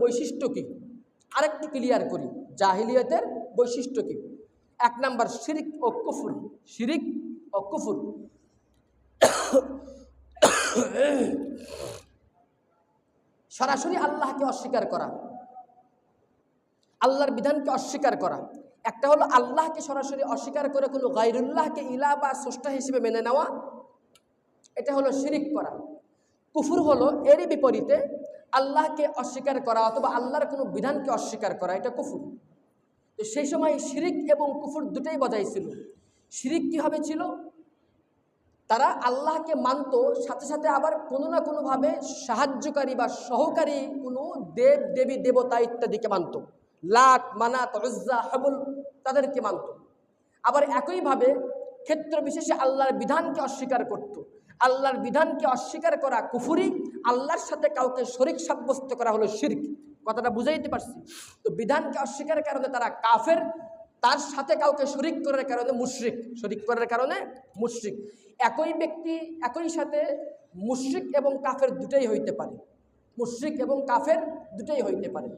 বৈশিষ্ট্য কী? আরেকটু ক্লিয়ার করি, জাহিলিয়তের বৈশিষ্ট্য কী? এক নাম্বার, শিরিক ও কুফুর, শিরিক ও কুফুর। সরাসরি আল্লাহকে অস্বীকার করা, আল্লাহর বিধানকে অস্বীকার করা। একটা হলো আল্লাহকে সরাসরি অস্বীকার করে কোনো গাইরুল্লাহকে ইলা বা স্রষ্টা হিসেবে মেনে নেওয়া, এটা হলো শিরিক করা। কুফুর হলো এরই বিপরীতে আল্লাহকে অস্বীকার করা অথবা আল্লাহর কোনো বিধানকে অস্বীকার করা, এটা কুফুর। তো সেই সময় শিরিক এবং কুফুর দুটাই বজায় ছিল। শিরিক কীভাবে ছিল? তারা আল্লাহকে মানত, সাথে সাথে আবার কোনো না কোনোভাবে সাহায্যকারী বা সহকারী কোনো দেব, দেবী, দেবতা ইত্যাদিকে মানত। লাট, মানাত, উজ্জা, হাবুল তাদেরকে মানত। আবার একইভাবে ক্ষেত্র বিশেষে আল্লাহর বিধানকে অস্বীকার করত। আল্লাহর বিধানকে অস্বীকার করা কুফুরি, আল্লাহর সাথে কাউকে শরিক সাব্যস্ত করা হলো শির্ক। কথাটা বুঝাইতে পারছি? তো বিধানকে অস্বীকারের কারণে তারা কাফের, তার সাথে কাউকে শরিক করার কারণে মুশরিক। শরিক করার কারণে মুশরিক। একই ব্যক্তি, একই সাথে মুশরিক এবং কাফের দুটাই হইতে পারে। মুশরিক এবং কাফের দুটাই হইতে পারে।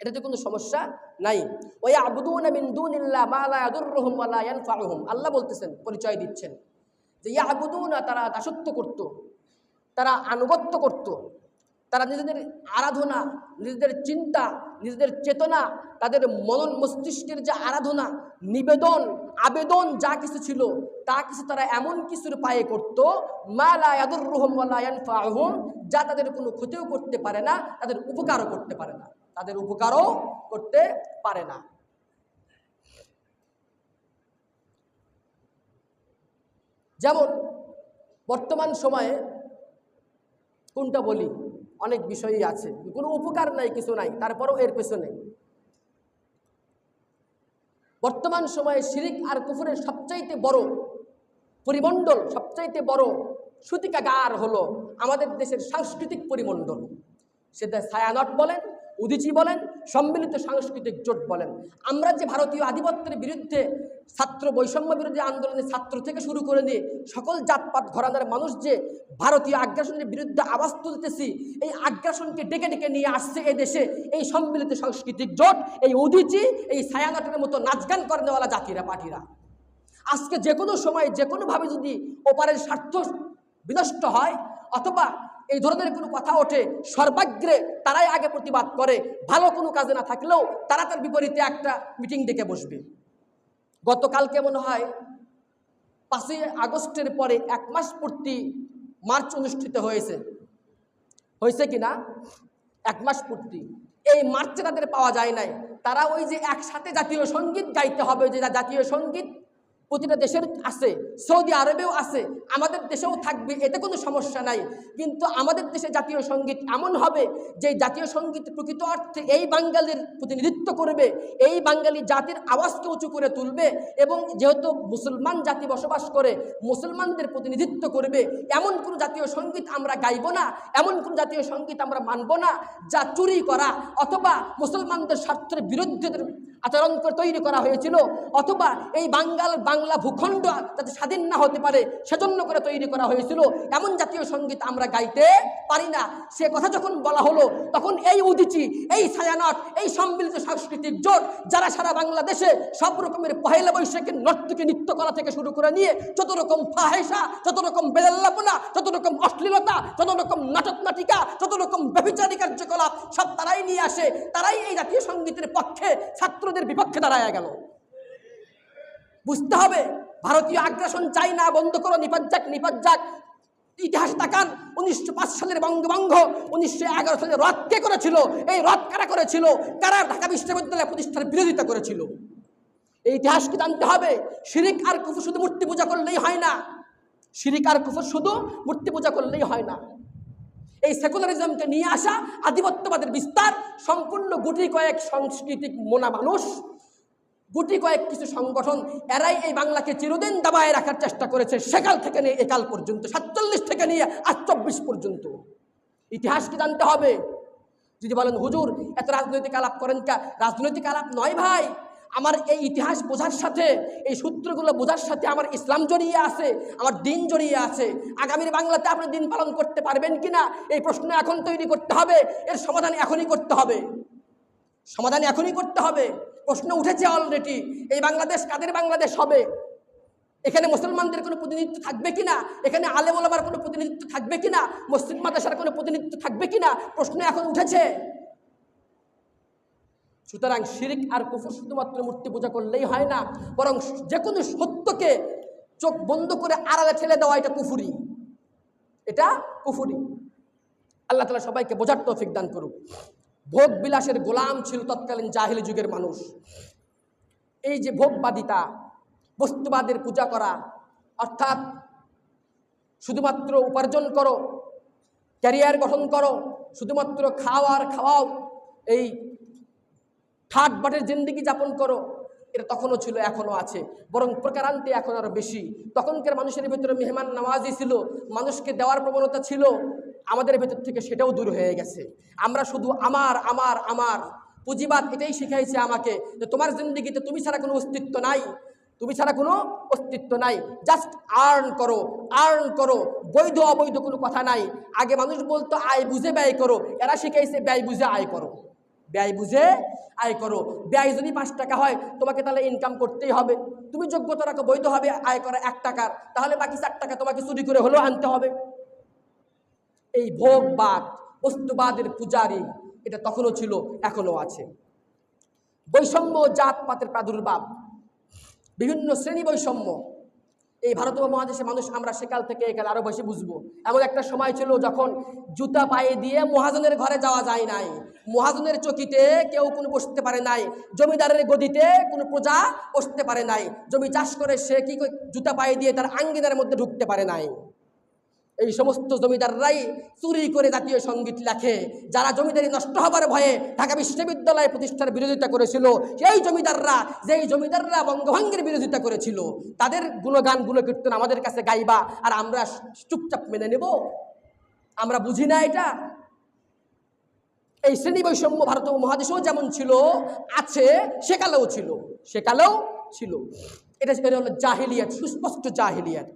এটাতে কোনো সমস্যা নাই। ওই আবুদুন আল্লাহ বলতেছেন, পরিচয় দিচ্ছেন। যে ইয়াবুদুনা তারা দাসত্ব করত, তারা আনুগত্য করত। তারা নিজেদের আরাধনা, নিজেদের চিন্তা, নিজেদের চেতনা, তাদের মনন মস্তিষ্কের যে আরাধনা, নিবেদন, আবেদন যা কিছু ছিল, তা কিছু তারা এমন কিছুর পায়ে করত মালা ইয়াদুর রহম ফাহুম যা তাদের কোনো ক্ষতিও করতে পারে না, তাদের উপকারও করতে পারে না। তাদের উপকারও করতে পারে না। যেমন বর্তমান সময়ে কোনটা বলি? অনেক বিষয়ই আছে। কোনো উপকার নাই, কিছু নাই, তারপরেও এর পেছনে। বর্তমান সময়ে শিরিক আর কুফুরের সবচাইতে বড় পরিমণ্ডল, সবচাইতে বড় সুতিকাগার হলো আমাদের দেশের সাংস্কৃতিক পরিমণ্ডল। সেটা ছায়ানট বলেন, উদিচি বলেন সম্মিলিত সাংস্কৃতিক জোট বলেন। আমরা যে ভারতীয় আধিপত্যের বিরুদ্ধে ছাত্র বৈষম্য বিরোধী আন্দোলনে ছাত্র থেকে শুরু করে নিয়ে সকল জাতপাত ঘরানার মানুষ যে ভারতীয় আগ্রাসনের বিরুদ্ধে আওয়াজ তুলতেছি, এই আগ্রাসনকে ডেকে ডেকে নিয়ে আসছে এই দেশে এই সম্মিলিত সাংস্কৃতিক জোট, এই উদিচি, এই ছায়ানটের মতো নাচ গান করেনেওয়ালা জাতিরা পাঠিরা আজকে যে কোনো সময় যে কোনোভাবে যদি ওপারের স্বার্থ বিনষ্ট হয়, অথবা এই ধরনের কোনো কথা ওঠে, সর্বাগ্রে তারাই আগে প্রতিবাদ করে। ভালো কোনো কাজে না থাকলেও তারা তার বিপরীতে একটা মিটিং ডেকে বসবে। গতকালকে মনে হয় পাঁচই আগস্টের পরে এক মাস পূর্তি মার্চ অনুষ্ঠিত হয়েছে। হয়েছে কি না এক মাস পূর্তি। এই মার্চে তাদের পাওয়া যায় নাই। তারা ওই যে একসাথে জাতীয় সংগীত গাইতে হবে যে জাতীয় সংগীত প্রতিটা দেশের আছে, সৌদি আরবেও আছে, আমাদের দেশেও থাকবে, এতে কোনো সমস্যা নাই। কিন্তু আমাদের দেশে জাতীয় সংগীত এমন হবে, যে জাতীয় সংগীত প্রকৃত অর্থে এই বাঙালির প্রতিনিধিত্ব করবে, এই বাঙালি জাতির আওয়াজকে উঁচু করে তুলবে এবং যেহেতু মুসলমান জাতি বসবাস করে, মুসলমানদের প্রতিনিধিত্ব করবে, এমন কোনো জাতীয় সংগীত আমরা গাইব না, এমন কোনো জাতীয় সংগীত আমরা মানব না, যা চুরি করা অথবা মুসলমানদের স্বার্থের বিরুদ্ধে আচরণ তৈরি করা হয়েছিল, অথবা এই বাঙ্গাল বাংলা ভূখণ্ড যাতে স্বাধীন না হতে পারে, সেজন্য করে তৈরি করা হয়েছিল। এমন জাতীয় সংগীত আমরা গাইতে পারি না। সে কথা যখন বলা হলো, তখন এই উদিচি, এই ছায়ানট, এই সম্মিলিত সাংস্কৃতিক জোট, যারা সারা বাংলাদেশে সব রকমের পহেলা বৈশাখের নর্তকী নৃত্য করা থেকে শুরু করে নিয়ে যত রকম ফাহেসা, যত রকম বেলাল্লাপনা, যত রকম অশ্লীলতা, যত রকম নাটক নাটিকা, যত রকম ব্যভিচারী কার্যকলাপ, সব তারাই নিয়ে আসে, তারাই এই জাতীয় সঙ্গীতের পক্ষে ছাত্রদের বিপক্ষে দাঁড়ায় গেল। বুঝতে হবে, ভারতীয় আগ্রাসন চাই না, বন্ধ করো নিপাত যাক যাক ইতিহাস তাকান উনিশশো পাঁচ সালের বঙ্গভঙ্গ, উনিশশো এগারো সালে রথ কে করেছিল? এই রথ কারা করেছিল? কারা ঢাকা বিশ্ববিদ্যালয় প্রতিষ্ঠার বিরোধিতা করেছিল? এই ইতিহাসকে জানতে হবে, শিরিক আর কুফুর শুধু মূর্তি পূজা করলেই হয় না। শিরিক আর কুফুর শুধু মূর্তি পূজা করলেই হয় না। এই সেকুলারিজমকে নিয়ে আসা আধিপত্যবাদের বিস্তার, সম্পূর্ণ গুটি কয়েক সাংস্কৃতিক মোনা মানুষ গুটি কয়েক কিছু সংগঠন এরাই এই বাংলাকে চিরদিন দাবায় রাখার চেষ্টা করেছে। সেকাল থেকে নিয়ে একাল পর্যন্ত, সাতচল্লিশ থেকে নিয়ে আজ চব্বিশ পর্যন্ত। ইতিহাসকে জানতে হবে? যদি বলেন, হুজুর, এত রাজনৈতিক আলাপ করেন কা রাজনৈতিক আলাপ নয় ভাই। আমার এই ইতিহাস বোঝার সাথে, এই সূত্রগুলো বোঝার সাথে আমার ইসলাম জড়িয়ে আছে, আমার দিন জড়িয়ে আছে। আগামীর বাংলাতে আপনি দিন পালন করতে পারবেন কিনা এই প্রশ্ন এখন তৈরি করতে হবে। এর সমাধান এখনই করতে হবে। সমাধান এখনই করতে হবে। প্রশ্ন উঠেছে অলরেডি এই বাংলাদেশ কাদের বাংলাদেশ হবে? এখানে মুসলমানদের কোনো প্রতিনিধিত্ব থাকবে কিনা? এখানে আলেম ওলামার কোনো প্রতিনিধিত্ব থাকবে কিনা? মসজিদ মাদ্রাসার কোনো প্রতিনিধিত্ব থাকবে কিনা? প্রশ্ন এখন উঠেছে। সুতরাং শিরিক আর কুফুর শুধুমাত্র মূর্তি পূজা করলেই হয় না, বরং যে কোনো সত্যকে চোখ বন্ধ করে আড়ালে ঠেলে দেওয়া এটা কুফুরি। এটা কুফুরি। আল্লাহ তালা সবাইকে বোঝার তৌফিক দান করুক। ভোগ বিলাসের গোলাম ছিল তৎকালীন জাহিলি যুগের মানুষ। এই যে ভোগবাদিতা, বস্তুবাদের পূজা করা, অর্থাৎ শুধুমাত্র উপার্জন করো, ক্যারিয়ার গঠন করো, শুধুমাত্র খাওয়ার খাওয়াও, এই ঠাট বাটের জিন্দিগি যাপন করো, এটা তখনও ছিল, এখনও আছে। বরং প্রকারান্তে এখন আরও বেশি। তখনকার মানুষের ভিতরে মেহমান নামাজি ছিল, মানুষকে দেওয়ার প্রবণতা ছিল আমাদের ভেতর থেকে সেটাও দূর হয়ে গেছে। আমরা শুধু আমার আমার আমার। পুঁজিবাদ এটাই শিখাইছে আমাকে যে তোমার জিন্দিগিতে তুমি ছাড়া কোনো অস্তিত্ব নাই। তুমি ছাড়া কোনো অস্তিত্ব নাই। জাস্ট আর্ন করো আর্ন করো। বৈধ, অবৈধ কোনো কথা নাই। আগে মানুষ বলতো, আয় বুঝে ব্যয় করো। এরা শিখাইছে, ব্যয় বুঝে আয় করো। ব্যয় বুঝে আয় করো। ব্যয় যদি পাঁচ টাকা হয়, তোমাকে তাহলে ইনকাম করতেই হবে। তুমি যোগ্যতা রাখো বৈধ হবে আয় করা এক টাকার। তাহলে বাকি চার টাকা তোমাকে চুরি করে হলেও আনতে হবে। এই ভোগবাদ, বস্তুবাদের পূজারি, এটা তখনও ছিল, এখনও আছে। বৈষম্য জাতপাতের প্রাদুর্ভাব, বিভিন্ন শ্রেণি বৈষম্য, এই ভারত মহাদেশে মানুষ আমরা সেকাল থেকে একাল আরও বেশি বুঝব। এমন একটা সময় ছিল যখন জুতা পায়ে দিয়ে মহাজনের ঘরে যাওয়া যায় নাই। মহাজনের চকিতে কেউ কোনো বসতে পারে নাই। জমিদারের গদিতে কোনো প্রজা বসতে পারে নাই। জমি চাষ করে সে কি জুতা পায়ে দিয়ে তার আঙ্গিনার মধ্যে ঢুকতে পারে নাই। এই সমস্ত জমিদাররাই চুরি করে জাতীয় সংগীত লেখে, যারা জমিদারি নষ্ট হবার ভয়ে ঢাকা বিশ্ববিদ্যালয় প্রতিষ্ঠার বিরোধিতা করেছিল, সেই জমিদাররা, যেই জমিদাররা বঙ্গভঙ্গের বিরোধিতা করেছিল, তাদের গুণগান গুণকীর্তন আমাদের কাছে গাইবা আর আমরা চুপচাপ মেনে নেব। আমরা বুঝি না এটা। এই শ্রেণি বৈষম্য ভারত মহাদেশেও যেমন ছিল, আছে, সেকালেও ছিল সেকালেও ছিল। এটা হলো জাহিলিয়াত, সুস্পষ্ট জাহিলিয়াত।